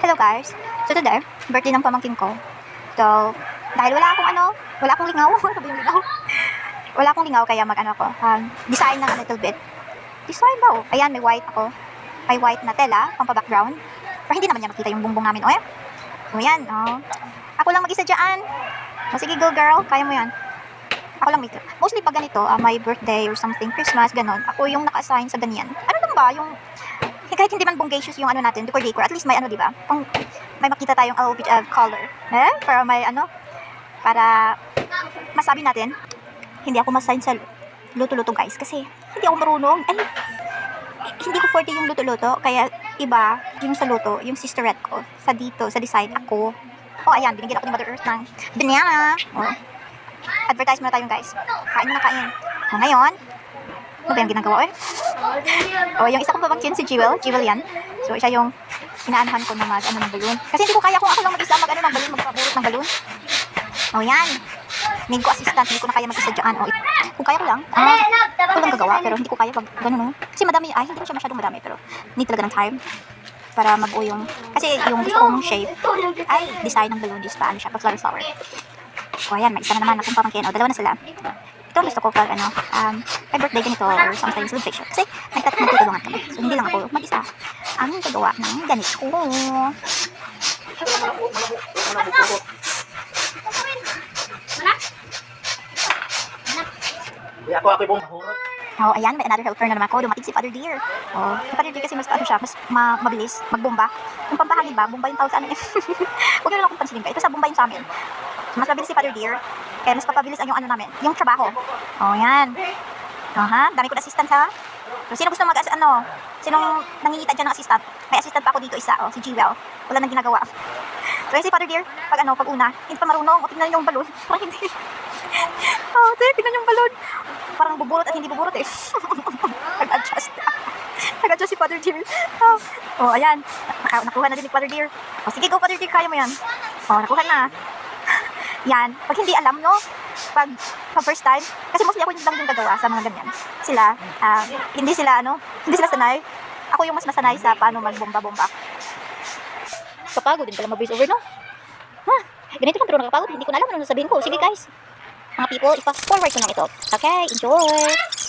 Hello guys. So today, birthday ng pamangkin ko. So, dahil wala akong ano, wala akong lingaw. Ano ba yung lingaw? wala akong lingaw kaya mag ano ako, um, design ng a little bit. Design daw. Ayan, may white ako. May white na tela, pang background. Pero hindi naman niya makita yung bumbong namin. O yan. O yan, oh. Ako lang mag-isa dyan. O sige, go girl. Kaya mo yan. Ako lang may Mostly pag ganito, ah, my birthday or something, Christmas, ganon. Ako yung naka-assign sa ganyan. Ano lang ba? Yung kahit hindi man bongacious yung ano natin, decor decor, at least may ano, di ba? Pang, may makita tayong a bit of color. Eh? Para may ano, para masabi natin, hindi ako masign sa luto-luto guys kasi hindi ako marunong. Ay, hindi ko forte yung luto-luto, kaya iba yung sa luto, yung sisterette ko, sa dito, sa design, ako. Oh, ayan, binigyan ako ni Mother Earth ng banana. Oh. Advertise muna tayo guys. Kain na kain. Oh, ngayon, ano ba yung ginagawa eh? O, yung isa kong pamangkin si Jewel. Jewel yan. So, siya yung inaanahan ko na mag, ano, ng balloon. Kasi hindi ko kaya kung ako lang mag-isa mag, ano, ng balloon, magpaburot ng balloon. O, yan. Need ko assistant. Hindi ko na kaya mag-isa dyan. O, kung kaya ko lang, ah, ako lang gagawa. Pero hindi ko kaya pag ganun, no? Kasi madami, ay, hindi na siya masyadong madami. Pero, need talaga ng time para mag-o yung, kasi yung gusto kong shape, ay, design ng balloon is pa, ano siya, pa flower flower. O, ayan, may isa na naman akong pamangkin. O, dalawa na sila. Ito gusto ko pag ano, um, may birthday ganito or something celebration. Kasi nagtat nagtutulungan kami. So hindi lang ako mag-isa ang gagawa ng ganito. Ako ako yung. Oh, ayan, may another helper na naman ako. Dumating si Father Dear. Oh, si Father Dear kasi mas ano siya, mas ma mabilis, magbomba. Yung pampahangin ba, bomba yung tawag sa eh. Huwag niyo lang akong pansinin guys. Ito sa bomba yung sa amin. Mas mabilis si Father Dear. Kaya mas papabilis ang yung ano namin, yung trabaho. Oh, yan. Aha, dami ko na assistant ha. So, sino gusto mag ano? Sinong nangingita dyan ng assistant? May assistant pa ako dito isa, oh, si Jewel. Wala nang ginagawa. So, yun si Father Dear, pag ano, pag una, hindi pa marunong, o tingnan yung balon. Parang hindi. oh, tingnan tingnan yung balon. Parang bubulot at hindi bubulot eh. Nag-adjust. Nag-adjust si Father Dear. Oh, oh ayan. Nakuha na din ni Father Dear. Oh, sige, go Father Dear, kaya mo yan. Oh, nakuha na. Yan. Pag hindi alam, no? Pag, pag first time, kasi mostly ako yung lang yung gagawa sa mga ganyan. Sila, ah, hindi sila, ano, hindi sila sanay. Ako yung mas masanay sa paano magbomba-bomba. Kapagod din pala mag-voice over, no? Ha? Ganito lang pero nakapagod. Hindi ko na alam ano sabihin ko. Sige guys. Mga people, ipa-forward ko lang ito. Okay, enjoy!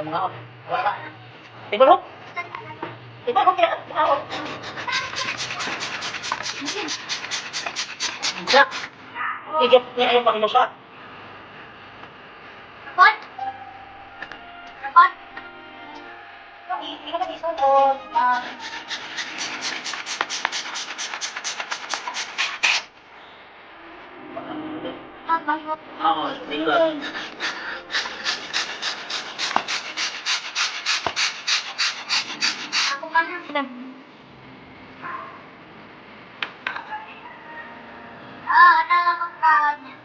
Mo nga ako. Wala. Tingnan mo kaya ako. Jack. Igap niya yung pakinusa. What? What? Hindi ka na iso o Ako, ka na. Ah, nalakot niya.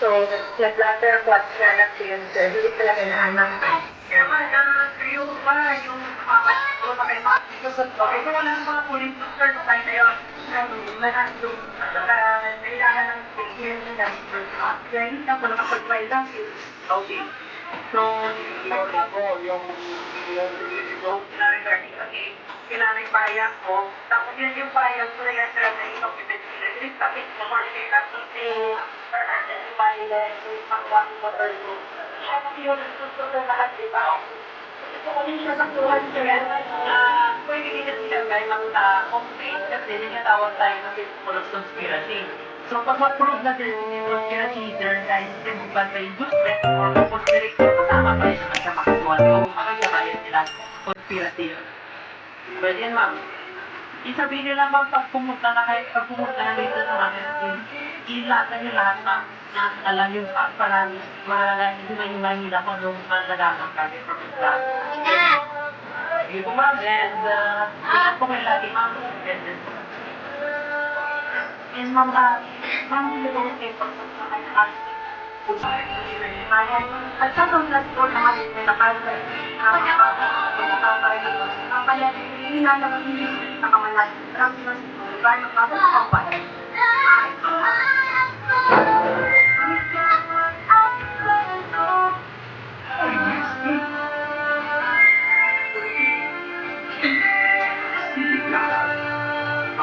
So, nag-latter what na po yun, sir. Hindi talaga naanak. yung pa, yung wala kayo makikita sa Ito wala ng mga officer sa tayo na yun. Lahat yung kailangan ng nila. Hindi na po nakapag-file lang. Okay. So, yung yung yung kailangan yung payag ko. Tapos yun yung payag ko na yan sila na itong ibigay. Tapos mo ko siya tapos other violence, yung pangwang mo or mo. Siya mo yun, ko lahat, di ba? Gusto ko din siya sa tuhan siya na pwede din sila may mga complaint kasi ninatawag tayo ng principle of conspiracy. So, pag ma-prove na din yung conspiracy theory dahil yung bantay inducement or conspiracy, kasama pa rin naman sa makasuhan ko. Makagabayan nila conspiracy yun. Pwede yan, ma'am. Isabihin nila ma'am, pag pumunta na kayo, pag pumunta na dito sa akin, ilata niyo lahat ma'am, na alam yung pa, parang mahalaga, hindi na yung mahila kung yung malalagang kami from the Sige po ma'am, and uh, ingat po kayo lagi ma'am. And ma'am, uh, ma'am, hindi ko kayo pagpunta kayo sa at sa sulat ko naman nakasal ang kaya hindi na naman hindi sa kamalan marami mas gano'n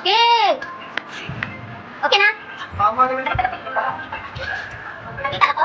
Sige! Okay na? Nakita ako?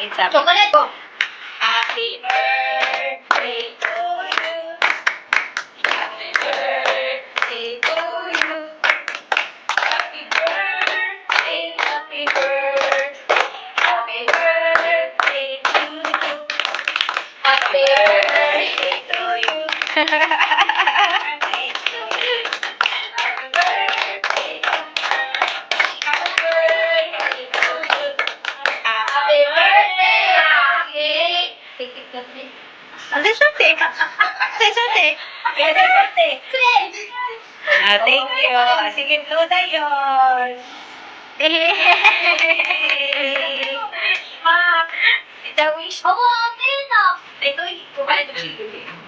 Chocolate ko. Happy birthday Ang sasante. Sasante. Kaya sa parte. Ah, thank you. Ah, Sige, blue na yun. Ma, ito wish. Ako, ate na. Ito, kumain ito.